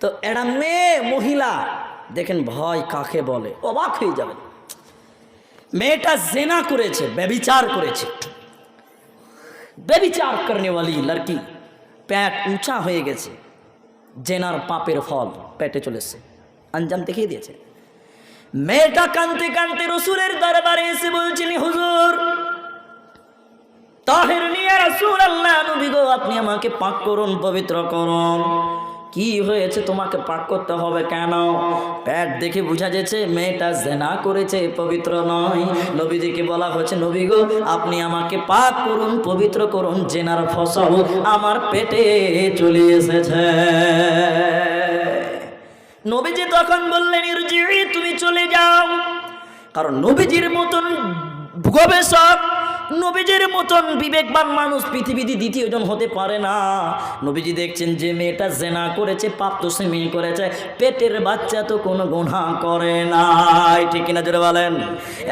তো এরা মেয়ে, মহিলা। দেখেন ভয় কাকে বলে? অবাক হয়ে যাবেন। মেয়েটা জেনা করেছে, ব্যবিচার করেছে। ব্যবিচার করনে वाली লড়কি পেট উঁচা হয়ে গেছে। জেনার পাপের ফল পেটে চলেছে আঞ্জাম দেখিয়ে দিয়েছে। মেয়েটা কানতে কানতে রসুলের দরবারে এসে বলছেন হুজুর, তাহের নিয়ে রাসূল আল্লাহ আপনি আমাকে পাক করুন, পবিত্র করুন। কি হয়েছে? তোমাকে পাক করতে হবে কেন? পেট দেখে বোঝা যাচ্ছে মেয়েটা জেনা করেছে পবিত্র নয়। নবীজিকে বলা হয়েছে, নবী গো, আপনি আমাকে পাক করুন, পবিত্র করুন, জেনার ফসল আমার পেটে চলে এসেছে। নবীজি তখন বললেন তুমি চলে যাও। কারণ নবীজির মতন গবেষক নবীজির মতন বিবেকবান মানুষ পৃথিবীতে দ্বিতীয়জন হতে পারে না। নবীজি দেখছেন যে মেয়েটা জেনা করেছে, পাপ তো সে মেয়ে করেছে, পেটের বাচ্চা তো কোনো গুণা করে নাই। ঠিক কিনা জোরে বলেন?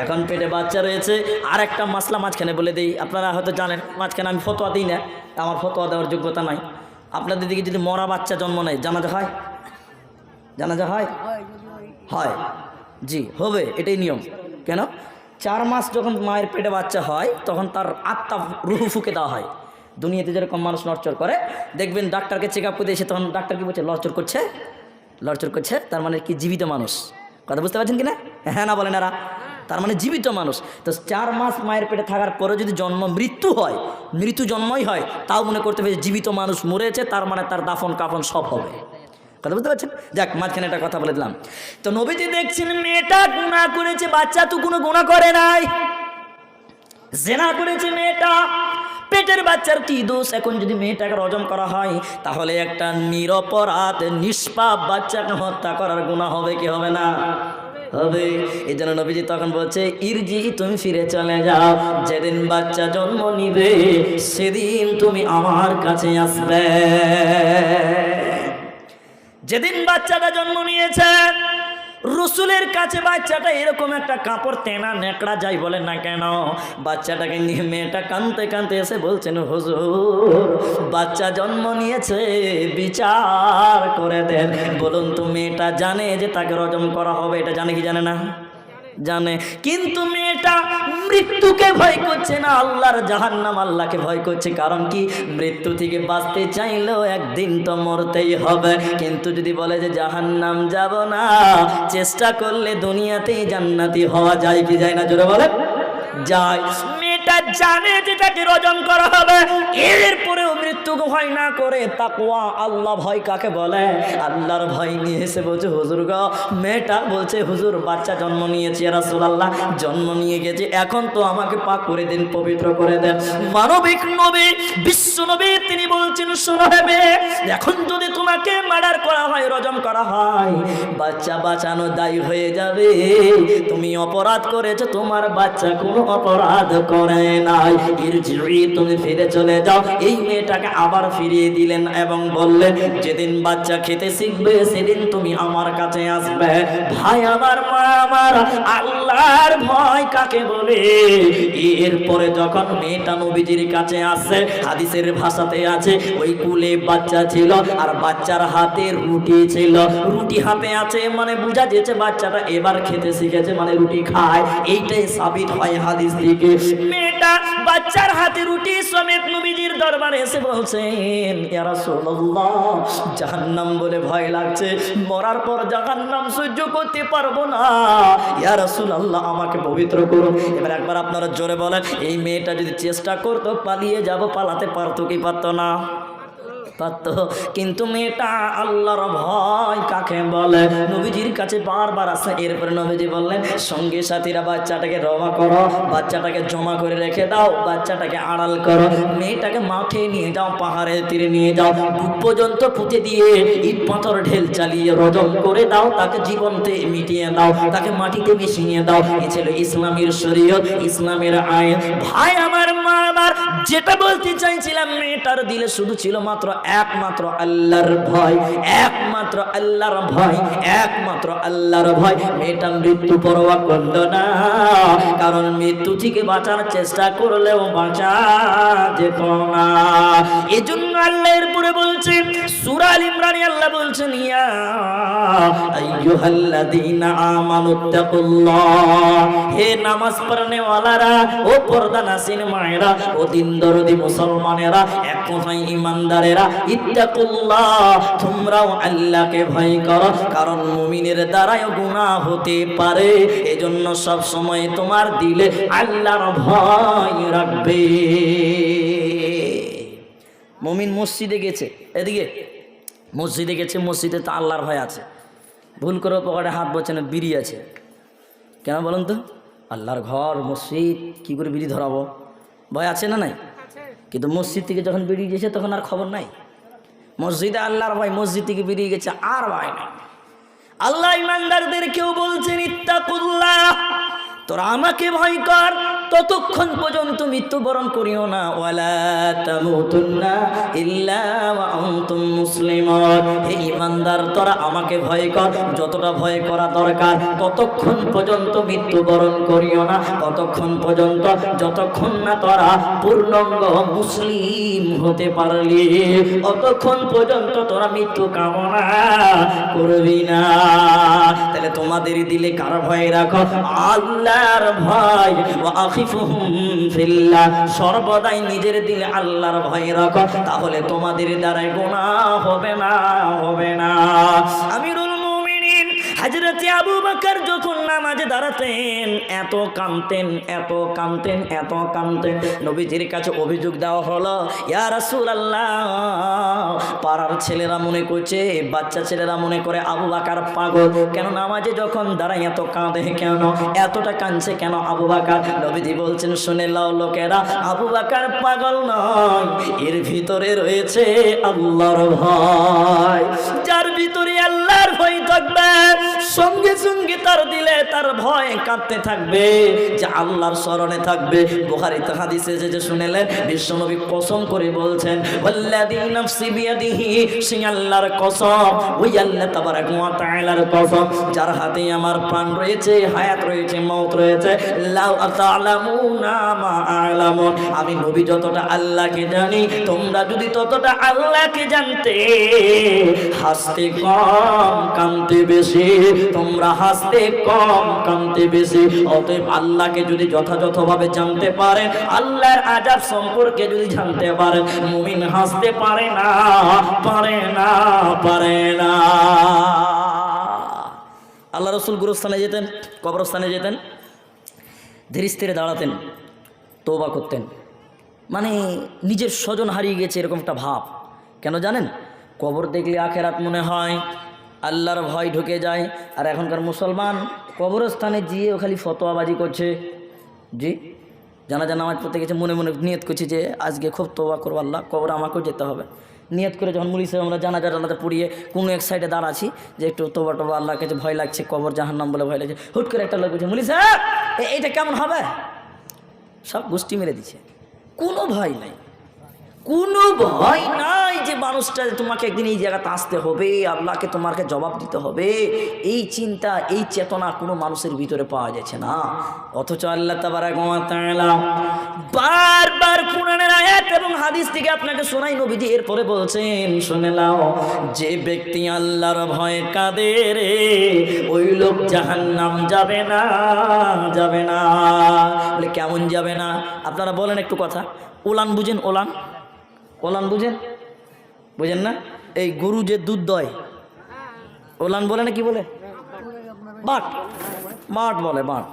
এখন পেটে বাচ্চা রয়েছে। আর একটা মাসলা মাঝখানে বলে দিই, আপনারা হয়তো জানেন, মাঝখানে আমি ফতোয়া দিই না, আমার ফতোয়া দেওয়ার যোগ্যতা নাই। আপনাদের দিকে যদি মরা বাচ্চা জন্ম নেয়, জানাজা হয়? জানাজা হয়? হয়। জি, হবে, এটাই নিয়ম। কেন? চার মাস যখন মায়ের পেটে বাচ্চা হয়, তখন তার আত্মা রুহু ফুকে দেওয়া হয়। দুনিয়াতে যেরকম মানুষ লড়চর করে, দেখবেন ডাক্তারকে চেক আপ করতে এসে তখন ডাক্তার কি বলছে লড়চর করছে? লড়চর করছে, তার মানে কি জীবিত মানুষ। কথা বুঝতে পারছেন কি না হ্যাঁ না বলেন এরা। তার মানে জীবিত মানুষ। তো চার মাস মায়ের পেটে থাকার পরে যদি জন্ম মৃত্যু হয়, মৃত্যু জন্মই হয়, তাও মনে করতে হবে জীবিত মানুষ মরেছে, তার মানে তার দাফন কাফন সব হবে। কথা বুঝতে পারছেন? যাক, মাঝখানে একটা কথা বলে দিলাম। তো নবীজি দেখছেন, মেয়েটা গুণা করেছে, বাচ্চা তো কোনো গুণা করে নাই। জেনা করেছে মেয়েটা। পেটের বাচ্চার কি দোষ? এখন যদি মেয়েটাকে রজম করা হয়, তাহলে একটা নিরপরাধ, নিষ্পাপ বাচ্চাকে হত্যা করার গুণা হবে কি হবে না? হবে। এই জন্য নবীজি তখন বলছে, ইরজি, তুমি ফিরে চলে যাও। যেদিন বাচ্চা জন্ম নিবে, সেদিন তুমি আমার কাছে আসবে। যেদিন বাচ্চাটা জন্ম নিয়েছে, রসুলের কাছে বাচ্চাটা এরকম একটা কাপড় তেনা নেকড়া যাই বলেন না কেন? বাচ্চাটাকে নিয়ে মেয়েটা কানতে কানতে এসে বলছেন, হুজুর, বাচ্চা জন্ম নিয়েছে, বিচার করে দেন। বলুন তো, মেয়েটা জানে যে তাকে রজম করা হবে, এটা জানে কি জানে না? জানে। কিন্তু মেয়েটা মৃত্যুকে ভয় করছে না, আল্লাহর জাহান্নাম আল্লাহকে ভয় করছে। কারণ কি? মৃত্যু থেকে বাঁচতে চাইলেও একদিন তো মরতেই হবে। কিন্তু যদি বলে যে জাহান্নাম যাব না, চেষ্টা করলে দুনিয়াতেই জান্নাতি হওয়া যায় কি যায় না? জোরে বলে যায়। মেয়েটা জানে যে তাকে রজন করা হবে। এরপরেও মৃত্যু ভয় না করে, তাকওয়া, আল্লাহ ভয় কাকে বলে? আল্লাহর ভয় নিয়ে এসে বলছে, হুজুর গো, মেয়েটা বলছে, হুজুর, বাচ্চা জন্ম নিয়েছে রাসূলুল্লাহ, জন্ম নিয়ে গেছে, এখন তো আমাকে পাক করে দিন, পবিত্র করে দেন। মানবিক নবী, বিশ্ব নবী, তিনি বলছেন, শোনো এখন যদি তোমাকে মার্ডার করা হয় রজম করা হয়, বাচ্চা বাঁচানো দায়ী হয়ে যাবে। তুমি অপরাধ করেছ, তোমার বাচ্চা কোনো অপরাধ করে নাই। তুমি ফিরে চলে যাও। এই মেয়েটাকে আবার ফিরিয়ে দিলেন এবং বললেন, যেদিন বাচ্চা খেতে শিখবে, সেদিন তুমি আমার কাছে আসবে। ভাই আমার, মা আমার, আল্লাহর ভয় কাকে বলে? এরপরে যখন মেয়েটা নবীজির কাছে আসে, হাদিসের ভাষাতে আছে, ওই কুলে বাচ্চা ছিল আর বাচ্চার হাতে রুটি ছিল। রুটি হাতে আছে মানে বোঝা যেছে বাচ্চাটা এবার খেতে শিখেছে মানে রুটি খায়। এইটাই সাবিত হয় হাদিস থেকে। মেয়েটা বাচ্চার হাতে রুটি সমেত নবীজির দরবারে এসে বলছেন জাহান্নাম বলে ভয় লাগছে। মরার পর জাহান্নাম সহ্য করতে পারব না। ইয়া রাসূলুল্লাহ, আমাকে পবিত্র করুন। এবার একবার আপনারা জোরে বলেন, এই মেয়েটা যদি চেষ্টা করতো, পালিয়ে যাব, পালাতে পারতো কি পারতো না? পারতো কিন্তু মেয়েটা আল্লাহর ভয় কাকে বলে? নবীজির কাছে বারবার আসে। এরপরে নবীজি বললেন, সঙ্গে সাথীরা বাচ্চাটাকে রমা করো, বাচ্চাটাকে জমা করে রেখে দাও, বাচ্চাটাকে আড়াল করো। মেয়েটাকে মাঠে নিয়ে যাও, পাহাড়ের তীরে নিয়ে যাও। বুক পর্যন্ত পুঁতে দিয়ে ইট পাথর ঢেল চালিয়ে রজম করে দাও। তাকে জীবনতে মিটিয়ে দাও, তাকে মাটিতে মিশিয়ে দাও। এ ছিল ইসলামের শরীয়ত, ইসলামের আইন। ভাই, আমার আমার যেটা বলতে চাইছিলাম, মেয়েটার দিলে শুধু ছিল মাত্র একমাত্র আল্লাহর ভয়, একমাত্র আল্লাহর ভয়, একমাত্র আল্লাহর ভয়। মেয়েটা মৃত্যু পরোয়া করল না, কারণ মৃত্যু থেকে বাঁচার চেষ্টা করলেও বাঁচা যেত না। এজন্য আল্লাহর পরে বলছেন সুরাল ইমরানি, আল্লাহ বলছেন, ইয়া আইয়ুহাল্লাযীনা আমানুত্তাকুল্লাহ হে নামাজ পড়নে ওয়ালারা ও পর্দা নাসিন মায়েরা, ও দিন দরদি মুসলমানেরা, এক কথায় ইমানদারেরা, ইত্তাকুল্লাহ, তোমরাও আল্লাহকে ভয় করো, কারণ মুমিনের হতে পারে। এজন্য সব সময় তোমার দিলে আল্লাহর ভয় রাখবে। মুমিন মসজিদে গেছে, এদিকে। মসজিদে গেছে, মসজিদে তো আল্লাহর ভয় আছে। ভুল করে পকেটে হাত বলছে না বিড়ি আছে। কেন বলুন তো? আল্লাহর ঘর মসজিদ কি করে বিড়ি ধরাবো? ভয় আছে না নাই? কিন্তু মসজিদ থেকে যখন বেরিয়ে গেছে তখন আর খবর নাই। মসজিদে আল্লাহর ভয় মসজিদ থেকে বেরিয়ে গেছে আর ভয় নাই। আল্লাহ ইমানদারদের কেউ বলছেন ইত্তাকুল্লাহ তোরা আমাকে ভয় কর ততক্ষণ পর্যন্ত মৃত্যুবরণ করিও না। ওয়ালা তামুতুন্না ইল্লা ওয়া আনতুম মুসলিমুন। হে ইমানদার তোরা আমাকে ভয় কর। যতটা ভয় করা দরকার, ততক্ষণ পর্যন্ত মৃত্যুবরণ করিও না। ততক্ষণ পর্যন্ত, যতক্ষণ না তোরা পূর্ণাঙ্গ মুসলিম হতে পারলি অতক্ষণ পর্যন্ত তোরা মৃত্যু কামনা করবি না। তাহলে তোমাদের দিলে কার ভয় রাখো? আল্লাহর ভয়। সর্বদাই নিজের দিলে আল্লাহর ভয় রাখো, তাহলে তোমাদের দ্বারাই গোনা হবে না হবে না। আমিরুল হাজরতে আবু বকর যখন নামাজে দাঁড়াতেন, এত কামতেন এত কামতেন এত কামতেন নবীজির কাছে অভিযোগ দেওয়া হলো, ইয়া রাসূলুল্লাহ, পাড়ার ছেলেরা মনে করছে, বাচ্চা ছেলেরা মনে করে আবু বাকার পাগল। কেন নামাজে যখন দাঁড়ায় এত কাঁদে কেন? এতটা কাঁদছে কেন আবু বাকার? নবীজি বলছেন, শুনে লাও লোকেরা, আবু বাকার পাগল নয়। এর ভিতরে রয়েছে আল্লাহর ভয়। যার ভিতরে আল্লাহর থাকবে সঙ্গে সঙ্গে তার দিলে তার ভয় কাঁদতে থাকবে, যে আল্লাহর স্মরণে থাকবে। বুখারীতে হাদিসে যে যে শুনেলেন, বিশ্বনবী কসম করে বলছেন যার হাতে আমার প্রাণ রয়েছে, হায়াত রয়েছে রয়েছে। আমি নবী যতটা আল্লাহকে জানি, তোমরা যদি ততটা আল্লাহকে জানতে, হাসতে কম কামতে বেশি, তোমরা হাসতে কম কামতে বেশি। অতএব আল্লাহকে যদি যথাযথভাবে জানতে পারেন, আল্লাহর আজাব সম্পর্কে যদি জানতে পারেন, মুমিন হাসতে পারে না পারে না পারে না। আল্লাহ রসুল গুরুস্থানে যেতেন, কবরস্থানে যেতেন ধীরে স্থিরে দাঁড়াতেন তোবা করতেন। মানে নিজের স্বজন হারিয়ে গেছে এরকম একটা ভাব। কেন জানেন? কবর দেখলে আখেরাত মনে হয় আল্লাহর ভয় ঢুকে যায়। আর এখনকার মুসলমান কবরস্থানে গিয়েও খালি ফতোয়াবাজি করছে। জি? জানা নামাজ পড়তে গেছে, মনে মনে নিয়ত করছি যে আজকে খুব তোবা করব আল্লাহ, কবর আমাকেও যেতে হবে। নিয়ত করে যখন মুড়ি সাহেব আমরা জানাজা টানাতে পড়িয়ে কোনো এক সাইডে দাঁড়াচ্ছি যে একটু তোবা টোবা আল্লাহর কাছে ভয় লাগছে, কবর জাহান্নাম বলে ভয় লাগছে। হুট করে একটা লোক বলছে মুলি সাহেব এইটা কেমন হবে? সব গোষ্ঠী মেরে দিছে। কোনো ভয় নাই। কোনো ভয় নাই যে মানুষটা তোমাকে একদিন এই জায়গাতে আসতে হবে, আল্লাহকে তোমাকে জবাব দিতে হবে, এই চিন্তা, এই চেতনা কোনো মানুষের ভিতরে পাওয়া যাচ্ছে না। অথচ আল্লাহ তাবারাক বারবার কোরআনের আয়াত এবং হাদিস থেকে আপনাকে শোনাই নবীজি, এরপরে বলছেন, শুনে নাও, যে ব্যক্তি আল্লাহর ভয়ে কাঁদে রে, ওই লোক জাহান্নাম যাবে না যাবে না। বলে, কেমন যাবে না? আপনারা বলেন একটু কথা। ওলান বুঝেন, ওলান। ওলান বুঝেন? বুঝেন না? এই গরু যে দুধ দয়, ওলান বলে না কি বলে? বাট বাট বলে বাট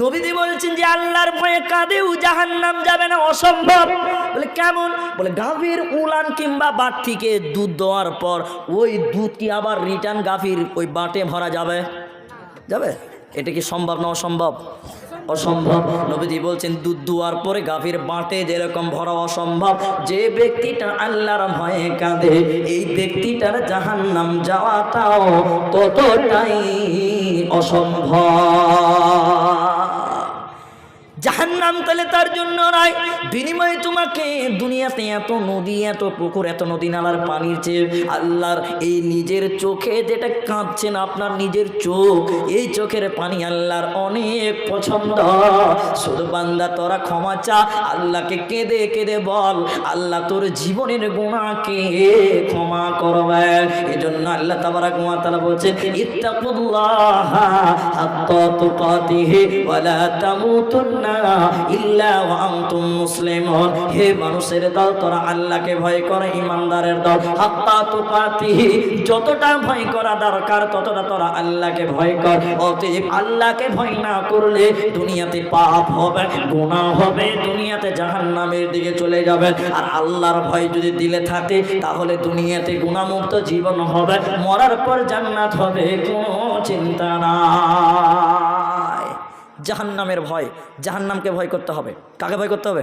নবীদি বলছেন যে আল্লাহর ভয়ে কাঁদেও জাহান নাম যাবে না, অসম্ভব। বলে, কেমন? বলে, গাভীর উলান কিংবা বাট থেকে দুধ দেওয়ার পর ওই দুধ কি আবার রিটার্ন গাভীর ওই বাটে ভরা যাবে? যাবে? এটা কি সম্ভব না অসম্ভব? অসম্ভব। নবীজি বলছেন, দুধ দুয়ার পরে গাভীর বাঁটে যেরকম ভরা অসম্ভব। যে ব্যক্তিটা আল্লাহর ভয়ে কাঁদে, এই ব্যক্তিটার জাহান নাম যাওয়াটাও ততটাই অসম্ভব। জাহান্নাম তাহলে তার জন্য নয়। বিনিময়ে তোমাকে দুনিয়াতে এত নদী, এত পুকুর, এত নদী নালার পানির চেয়ে আল্লাহর এই নিজের চোখে যেটা কাঁদছেন আপনার নিজের চোখ, এই চোখের পানি আল্লাহর অনেক পছন্দ। শুধু বান্দা তোরা ক্ষমা চা, আল্লাহকে কেঁদে কেঁদে বল, আল্লাহ তোর জীবনের গুণাকে ক্ষমা করবে। এজন্য আল্লাহ তাবারাক ওয়া তাআলা বলছেন ইত্তাকুল্লাহ হাক্কা তুকাতিহি ওয়া লা তামুতুন্না ইল্লা ওয়া মুসলিমুন। হে মানুষের দল, তোরা আল্লাহকে ভয় ইমানদারের দল। তুকাতিহি, যতটা ভয় করা দরকার, ততটা তোরা আল্লাহকে ভয় কর। অতএব আল্লাহকে ভয় না করলে দুনিয়াতে পাপ হবে হবে, দুনিয়াতে জাহান্নামের দিকে চলে যাবে। আর আল্লাহর ভয় যদি দিলে থাকে, তাহলে দুনিয়াতে গুণামুক্ত জীবন হবে, মরার পর জান্নাত হবে, কোনো চিন্তা নাই। জাহান্নামের ভয় জাহান্নামকে ভয় করতে হবে। কাকে ভয় করতে হবে?